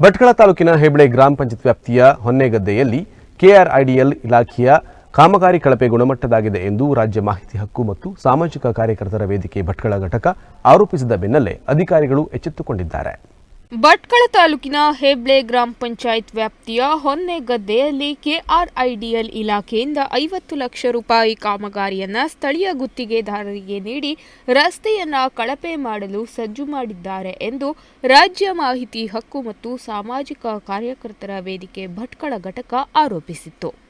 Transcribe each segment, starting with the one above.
ಭಟ್ಕಳ ತಾಲೂಕಿನ ಹೆಬ್ಳೆ ಗ್ರಾಮ ಪಂಚಾಯತ್ ವ್ಯಾಪ್ತಿಯ ಹೊನ್ನೆಗದ್ದೆಯಲ್ಲಿ ಕೆಆರ್ಐಡಿಎಲ್ ಇಲಾಖೆಯ ಕಾಮಗಾರಿ ಕಳಪೆ ಗುಣಮಟ್ಟದಾಗಿದೆ ಎಂದು ರಾಜ್ಯ ಮಾಹಿತಿ ಹಕ್ಕು ಮತ್ತು ಸಾಮಾಜಿಕ ಕಾರ್ಯಕರ್ತರ ವೇದಿಕೆ ಭಟ್ಕಳ ಘಟಕ ಆರೋಪಿಸಿದ ಬೆನ್ನಲ್ಲೇ ಅಧಿಕಾರಿಗಳು ಎಚ್ಚೆತ್ತುಕೊಂಡಿದ್ದಾರೆ. ಭಟ್ಕಳ ತಾಲೂಕಿನ ಹೆಬ್ಳೆ ಗ್ರಾಮ ಪಂಚಾಯತ್ ವ್ಯಾಪ್ತಿಯ ಹೊನ್ನೆಗದ್ದೆಯಲ್ಲಿ ಕೆಆರ್ಐಡಿಎಲ್ ಇಲಾಖೆಯಿಂದ ಐವತ್ತು ಲಕ್ಷ ರೂಪಾಯಿ ಕಾಮಗಾರಿಯನ್ನು ಸ್ಥಳೀಯ ಗುತ್ತಿಗೆದಾರರಿಗೆ ನೀಡಿ ರಸ್ತೆಯನ್ನ ಕಳಪೆ ಮಾಡಲು ಸಜ್ಜು ಮಾಡಿದ್ದಾರೆ ಎಂದು ರಾಜ್ಯ ಮಾಹಿತಿ ಹಕ್ಕು ಮತ್ತು ಸಾಮಾಜಿಕ ಕಾರ್ಯಕರ್ತರ ವೇದಿಕೆ ಭಟ್ಕಳ ಘಟಕ ಆರೋಪಿಸಿತ್ತು.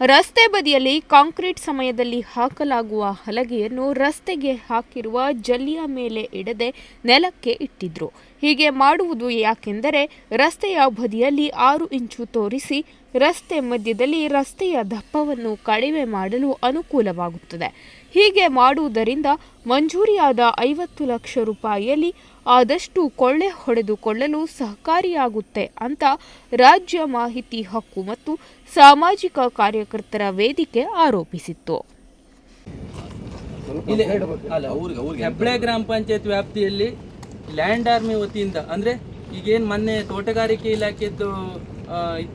ರಸ್ತೆ ಬದಿಯಲ್ಲಿ ಕಾಂಕ್ರೀಟ್ ಸಮಯದಲ್ಲಿ ಹಾಕಲಾಗುವ ಹಲಗೆಯನ್ನು ರಸ್ತೆಗೆ ಹಾಕಿರುವ ಜಲ್ಲಿಯ ಮೇಲೆ ಇಡದೆ ನೆಲಕ್ಕೆ ಇಟ್ಟಿದ್ರು. ಹೀಗೆ ಮಾಡುವುದು ಯಾಕೆಂದರೆ ರಸ್ತೆಯ ಬದಿಯಲ್ಲಿ ಆರು ಇಂಚು ತೋರಿಸಿ ರಸ್ತೆ ಮಧ್ಯದಲ್ಲಿ ರಸ್ತೆಯ ದಪ್ಪವನ್ನು ಕಡಿಮೆ ಮಾಡಲು ಅನುಕೂಲವಾಗುತ್ತದೆ. ಹೀಗೆ ಮಾಡುವುದರಿಂದ ಮಂಜೂರಿಯಾದ ಐವತ್ತು ಲಕ್ಷ ರೂಪಾಯಿಯಲ್ಲಿ ಆದಷ್ಟು ಕೊಳ್ಳೆ ಹೊಡೆದುಕೊಳ್ಳಲು ಸಹಕಾರಿಯಾಗುತ್ತೆ ಅಂತ ರಾಜ್ಯ ಮಾಹಿತಿ ಹಕ್ಕು ಮತ್ತು ಸಾಮಾಜಿಕ ಕಾರ್ಯಕರ್ತರ ವೇದಿಕೆ ಆರೋಪಿಸಿತ್ತು. ಹೆಬ್ಳೆ ಗ್ರಾಮ ಪಂಚಾಯತ್ ವ್ಯಾಪ್ತಿಯಲ್ಲಿ ಲ್ಯಾಂಡ್ ಆರ್ಮಿ ವತಿಯಿಂದ ಅಂದ್ರೆ ಈಗೇನು ಮೊನ್ನೆ ತೋಟಗಾರಿಕೆ ಇಲಾಖೆದ್ದು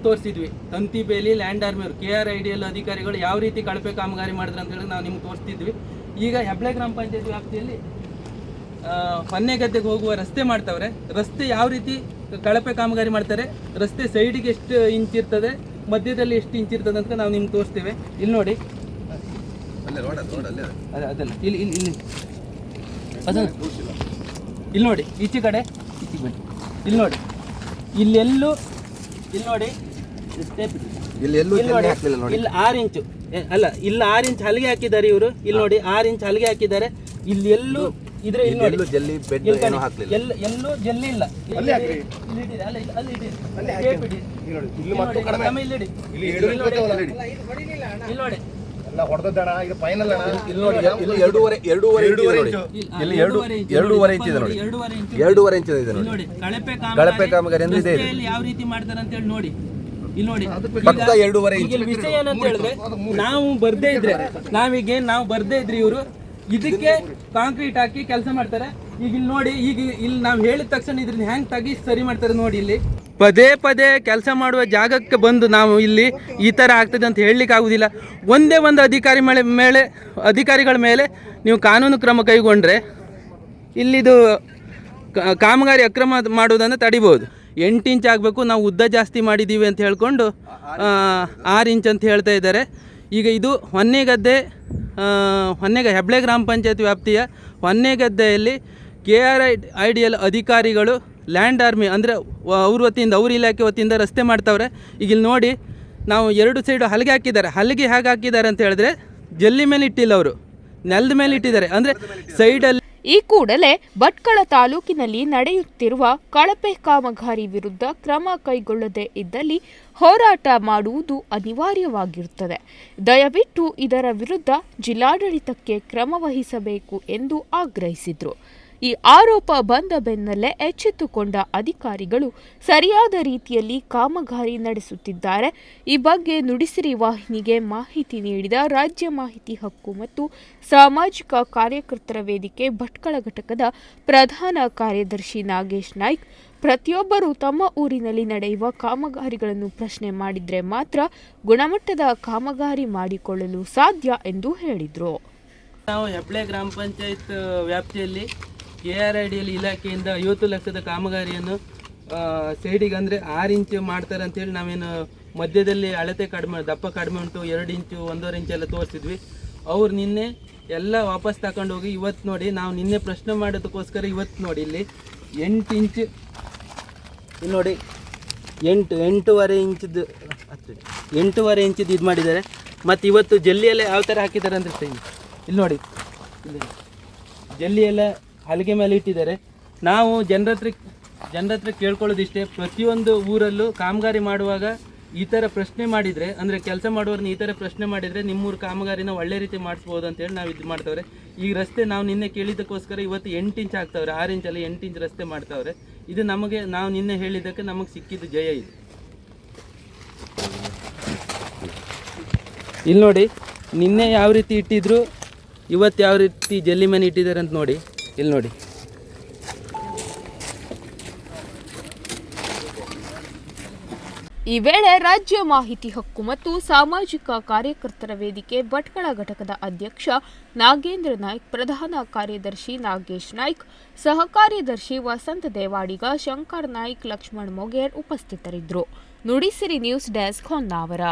ತೋರಿಸಿದ್ವಿ. ತಂತಿಬೇಲಿ ಲ್ಯಾಂಡ್ ಆರ್ಮಿ ಅವರು K R I D L ಅಧಿಕಾರಿಗಳು ಯಾವ ರೀತಿ ಕಳಪೆ ಕಾಮಗಾರಿ ಮಾಡಿದ್ರು ಅಂತ ಹೇಳಿ ನಾವು ನಿಮ್ಗೆ ತೋರಿಸ್ತಿದ್ವಿ. ಈಗ ಹೆಬ್ಳೆ ಗ್ರಾಮ ಪಂಚಾಯತ್ ವ್ಯಾಪ್ತಿಯಲ್ಲಿ ಹೊನ್ನೆ ಹೊನ್ನೆಗದ್ದೆಗೆ ಹೋಗುವ ರಸ್ತೆ ಮಾಡ್ತವ್ರೆ. ರಸ್ತೆ ಯಾವ ರೀತಿ ಕಳಪೆ ಕಾಮಗಾರಿ ಮಾಡ್ತಾರೆ ರಸ್ತೆ ಸೈಡಿಗೆ ಎಷ್ಟು ಇಂಚ್ ಇರ್ತದೆ ಮಧ್ಯದಲ್ಲಿ ಎಷ್ಟು ಇಂಚ್ ಇರ್ತದೆ ಅಂತ ನಾವು ನಿಮ್ಗೆ ತೋರಿಸ್ತೇವೆ. ಇಲ್ಲಿ ನೋಡಿ. ಅದೇ. ಅದಲ್ಲ. ಇಲ್ಲಿ ಇಲ್ಲಿ ಇಲ್ಲಿ ಇಲ್ಲಿ ನೋಡಿ ಈಚೆ ಕಡೆ. ಇಲ್ಲಿ ನೋಡಿ. ಇಲ್ಲೆಲ್ಲೂ ಇಲ್ಲಿ ನೋಡಿ ಇದೆ. ಇಲ್ಲಿ ಎಲ್ಲೂ ಇಲ್ಲಿ ನೋಡಿ ಇಲ್ಲಿ ಆರು ಇಂಚು ಅಲ್ಲ ಇಲ್ಲಿ ಆರು ಇಂಚ್ ಹಲಿಗೆ ಹಾಕಿದ್ದಾರೆ ಇವರು ಇಲ್ಲಿ ನೋಡಿ ಆರು ಇಂಚ್ ಹಲಿಗೆ ಹಾಕಿದ್ದಾರೆ ಇಲ್ಲಿ ಎಲ್ಲೂ ಇದ್ರೆ ಇಲ್ಲಿ ನೋಡಿ ಎಲ್ಲೂ ಜಲ್ಲಿ ಬೆಡ್ ಇಲ್ಲಿ ಏನೂ ಬನ್ನಿ. ಹಾಕ್ಲಿಲ್ಲ ಎಲ್ಲ ಎಲ್ಲೂ ಜಲ್ಲಿ ಇಲ್ಲ ಇಲ್ಲಿ ಇಡಿ. ಇಲ್ಲಿ ಇಡಿ. ಅಲ್ಲ, ಇಲ್ಲಿ- ಅಲ್ಲಿ ಇಡಿ. ಟೇಪ್ ಇಡಿ. ಇಲ್ಲಿ ನೋಡಿ. ಆಮೇಲೆ ಇಲ್ಲಿ ಇಡಿ. ಇಲ್ಲಿ ನೋಡಿ. ಇಲ್ಲಿ ನೋಡಿ ಇಲ್ಲಿ ನೋಡಿ ಇಲ್ಲಿ ಎರಡೂವರೆ ಎರಡೂವರೆ ಇಂಚ್ ನೋಡಿ. ಇಲ್ಲಿ ಎರಡು ಎರಡೂವರೆ ಇಂಚು ಇದೆ ನೋಡಿ. ಎರಡೂವರೆ ಇಂಚು ಇದೆ. ಕಳಪೆ ಕಳಪೆ ಕಾಮಗಾರಿ ಅಂದ್ರೆ ಇದೆ. ಯಾವ ರೀತಿ ಮಾಡ್ತಾರೆ ಅಂತ ಹೇಳಿ ನೋಡಿ. ಇಲ್ಲಿ ನೋಡಿ. ಪಕ್ಕ ಎರಡೂವರೆ ಈಗ ಇಂಚ್ ಇಲ್ಲಿ ವಿಷಯ ಏನಂತ ಹೇಳಿದ್ರೆ ನಾವು ಬರ್ದೇ ಇದ್ರೆ ನಾವೀಗ ನಾವು ಬರ್ದೇ ಇದ್ರಿ ಇವರು ಇದಕ್ಕೆ ಕಾಂಕ್ರೀಟ್ ಹಾಕಿ ಕೆಲಸ ಮಾಡ್ತಾರೆ. ಈಗ ಇಲ್ಲಿ ನೋಡಿ ಈಗ ಇಲ್ಲಿ ನಾವು ಹೇಳಿದ ತಕ್ಷಣ ಇದ್ರಿಂದ ಹೆಂಗ್ ತಗಿ ಸರಿ ಮಾಡ್ತಾರೆ ನೋಡಿ ಇಲ್ಲಿ. ಪದೇ ಪದೇ ಕೆಲಸ ಮಾಡುವ ಜಾಗಕ್ಕೆ ಬಂದು ನಾವು ಇಲ್ಲಿ ಈ ಥರ ಆಗ್ತದೆ ಅಂತ ಹೇಳಲಿಕ್ಕೆ ಆಗೋದಿಲ್ಲ. ಒಂದೇ ಒಂದು ಅಧಿಕಾರಿ ಮೇಲೆ ಮೇಲೆ, ಅಧಿಕಾರಿಗಳ ಮೇಲೆ ನೀವು ಕಾನೂನು ಕ್ರಮ ಕೈಗೊಂಡ್ರೆ ಇಲ್ಲಿದು ಕಾಮಗಾರಿ ಅಕ್ರಮ ಮಾಡುವುದನ್ನು ತಡಿಬೋದು. ಎಂಟು ಇಂಚ್ ಆಗಬೇಕು, ನಾವು ಉದ್ದ ಜಾಸ್ತಿ ಮಾಡಿದ್ದೀವಿ ಅಂತ ಹೇಳ್ಕೊಂಡು ಆರು ಇಂಚ್ ಅಂತ ಹೇಳ್ತಾ ಇದ್ದಾರೆ. ಈಗ ಇದು ಹೊನ್ನೆಗದ್ದೆ ಹೊನ್ನೆಗ ಹೆಬ್ಳೆ ಗ್ರಾಮ ಪಂಚಾಯತ್ ವ್ಯಾಪ್ತಿಯ ಹೊನ್ನೆಗದ್ದೆಯಲ್ಲಿ K R I I D L ಅಧಿಕಾರಿಗಳು ಲ್ಯಾಂಡ್ ಆರ್ಮಿ ಅಂದರೆ ಅವ್ರ ವತಿಯಿಂದ, ಅವ್ರ ಇಲಾಖೆ ವತಿಯಿಂದ ರಸ್ತೆ ಮಾಡ್ತವ್ರೆ. ಈಗ ಇಲ್ಲಿ ನೋಡಿ, ನಾವು ಎರಡು ಸೈಡು ಹಲಗೆ ಹಾಕಿದ್ದಾರೆ. ಹಲಗೆ ಹೇಗೆ ಹಾಕಿದ್ದಾರೆ ಅಂತ ಹೇಳಿದ್ರೆ, ಜಲ್ಲಿ ಮೇಲೆ ಇಟ್ಟಿಲ್ಲ ಅವರು. ನೆಲದ ಮೇಲೆ ಇಟ್ಟಿದ್ದಾರೆ. ಅಂದರೆ ಸೈಡಲ್ಲಿ ಈ ಕೂಡಲೇ ಭಟ್ಕಳ ತಾಲೂಕಿನಲ್ಲಿ ನಡೆಯುತ್ತಿರುವ ಕಳಪೆ ಕಾಮಗಾರಿ ವಿರುದ್ಧ ಕ್ರಮ ಕೈಗೊಳ್ಳದೇ ಇದ್ದಲ್ಲಿ ಹೋರಾಟ ಮಾಡುವುದು ಅನಿವಾರ್ಯವಾಗಿರುತ್ತದೆ. ದಯವಿಟ್ಟು ಇದರ ವಿರುದ್ಧ ಜಿಲ್ಲಾಡಳಿತಕ್ಕೆ ಕ್ರಮ ವಹಿಸಬೇಕು ಎಂದು ಆಗ್ರಹಿಸಿದರು. ಈ ಆರೋಪ ಬಂದ ಬೆನ್ನಲ್ಲೇ ಎಚ್ಚೆತ್ತುಕೊಂಡ ಅಧಿಕಾರಿಗಳು ಸರಿಯಾದ ರೀತಿಯಲ್ಲಿ ಕಾಮಗಾರಿ ನಡೆಸುತ್ತಿದ್ದಾರೆ. ಈ ಬಗ್ಗೆ ನುಡಿಸಿರಿ ವಾಹಿನಿಗೆ ಮಾಹಿತಿ ನೀಡಿದ ರಾಜ್ಯ ಮಾಹಿತಿ ಹಕ್ಕು ಮತ್ತು ಸಾಮಾಜಿಕ ಕಾರ್ಯಕರ್ತರ ವೇದಿಕೆ ಭಟ್ಕಳ ಘಟಕದ ಪ್ರಧಾನ ಕಾರ್ಯದರ್ಶಿ ನಾಗೇಶ್ ನಾಯ್ಕ್, ಪ್ರತಿಯೊಬ್ಬರೂ ತಮ್ಮ ಊರಿನಲ್ಲಿ ನಡೆಯುವ ಕಾಮಗಾರಿಗಳನ್ನು ಪ್ರಶ್ನೆ ಮಾಡಿದರೆ ಮಾತ್ರ ಗುಣಮಟ್ಟದ ಕಾಮಗಾರಿ ಮಾಡಿಕೊಳ್ಳಲು ಸಾಧ್ಯ ಎಂದು ಹೇಳಿದರು. ನಾವು ಹೆಬ್ಳೆ ಗ್ರಾಮ ಪಂಚಾಯತ್ ವ್ಯಾಪ್ತಿಯಲ್ಲಿ ಕೆ ಆರ್ ಐ ಡಿಯಲ್ಲಿ ಇಲಾಖೆಯಿಂದ ಐವತ್ತು ಲಕ್ಷದ ಕಾಮಗಾರಿಯನ್ನು ಸೈಡಿಗೆ ಅಂದರೆ ಆರು ಇಂಚು ಮಾಡ್ತಾರೆ ಅಂತೇಳಿ ನಾವೇನು ಮಧ್ಯದಲ್ಲಿ ಅಳತೆ ಕಡಿಮೆ, ದಪ್ಪ ಕಡಿಮೆ ಉಂಟು, ಎರಡು ಇಂಚು, ಒಂದೂವರೆ ಇಂಚು ಎಲ್ಲ ತೋರಿಸಿದ್ವಿ. ಅವ್ರು ನಿನ್ನೆ ಎಲ್ಲ ವಾಪಸ್ ತಗೊಂಡು ಹೋಗಿ ಇವತ್ತು ನೋಡಿ, ನಾವು ನಿನ್ನೆ ಪ್ರಶ್ನೆ ಮಾಡೋದಕ್ಕೋಸ್ಕರ ಇವತ್ತು ನೋಡಿ ಇಲ್ಲಿ ಎಂಟು ಇಂಚು, ಇಲ್ಲಿ ನೋಡಿ, ಎಂಟು, ಎಂಟೂವರೆ ಇಂಚದ್ದು ಹತ್ತು, ಎಂಟೂವರೆ ಇಂಚಿದ್ದು ಇದು ಮಾಡಿದ್ದಾರೆ. ಮತ್ತು ಇವತ್ತು ಜಲ್ಲಿಯೆಲ್ಲ ಯಾವ ಥರ ಹಾಕಿದ್ದಾರೆ ಅಂದರೆ ಇಲ್ಲಿ ನೋಡಿ, ಇಲ್ಲಿ. ಜಲ್ಲಿ ಎಲ್ಲ ಹಲಿಗೆ ಮೇಲೆ ಇಟ್ಟಿದ್ದಾರೆ. ನಾವು ಜನರ ಹತ್ರ ಜನರ ಹತ್ರ ಕೇಳ್ಕೊಳ್ಳೋದಿಷ್ಟೇ, ಪ್ರತಿಯೊಂದು ಊರಲ್ಲೂ ಕಾಮಗಾರಿ ಮಾಡುವಾಗ ಈ ಥರ ಪ್ರಶ್ನೆ ಮಾಡಿದರೆ, ಅಂದರೆ ಕೆಲಸ ಮಾಡುವವ್ರನ್ನ ಈ ಥರ ಪ್ರಶ್ನೆ ಮಾಡಿದರೆ ನಿಮ್ಮೂರು ಕಾಮಗಾರಿನ ಒಳ್ಳೆ ರೀತಿ ಮಾಡಿಸ್ಬೋದು ಅಂತೇಳಿ ನಾವು ಇದು ಮಾಡ್ತವ್ರೆ. ಈ ರಸ್ತೆ ನಾವು ನಿನ್ನೆ ಕೇಳಿದ್ದಕ್ಕೋಸ್ಕರ ಇವತ್ತು ಎಂಟು ಇಂಚ್ ಆಗ್ತವ್ರೆ, ಆರು ಇಂಚಲ್ಲಿ ಎಂಟು ಇಂಚ್ ರಸ್ತೆ ಮಾಡ್ತಾವ್ರೆ. ಇದು ನಮಗೆ, ನಾವು ನಿನ್ನೆ ಹೇಳಿದ್ದಕ್ಕೆ ನಮಗೆ ಸಿಕ್ಕಿದ್ದು ಜಯ ಇದು. ಇಲ್ಲಿ ನೋಡಿ ನಿನ್ನೆ ಯಾವ ರೀತಿ ಇಟ್ಟಿದ್ರು, ಇವತ್ತು ಯಾವ ರೀತಿ ಜಲ್ಲಿ ಮನೆ ಇಟ್ಟಿದ್ದಾರೆ ಅಂತ ನೋಡಿ. ಇಲ್ಲಿ ನೋಡಿ. ಈ ವೇಳೆ ರಾಜ್ಯ ಮಾಹಿತಿ ಹಕ್ಕು ಮತ್ತು ಸಾಮಾಜಿಕ ಕಾರ್ಯಕರ್ತರ ವೇದಿಕೆ ಭಟ್ಕಳ ಘಟಕದ ಅಧ್ಯಕ್ಷ ನಾಗೇಂದ್ರ ನಾಯ್ಕ್, ಪ್ರಧಾನ ಕಾರ್ಯದರ್ಶಿ ನಾಗೇಶ್ ನಾಯ್ಕ್, ಸಹ ಕಾರ್ಯದರ್ಶಿ ವಸಂತ ದೇವಾಡಿಗ, ಶಂಕರ್ ನಾಯ್ಕ್, ಲಕ್ಷ್ಮಣ್ ಮೊಗೇರ್ ಉಪಸ್ಥಿತರಿದ್ದರು. Nudisiri news desk Honnavar.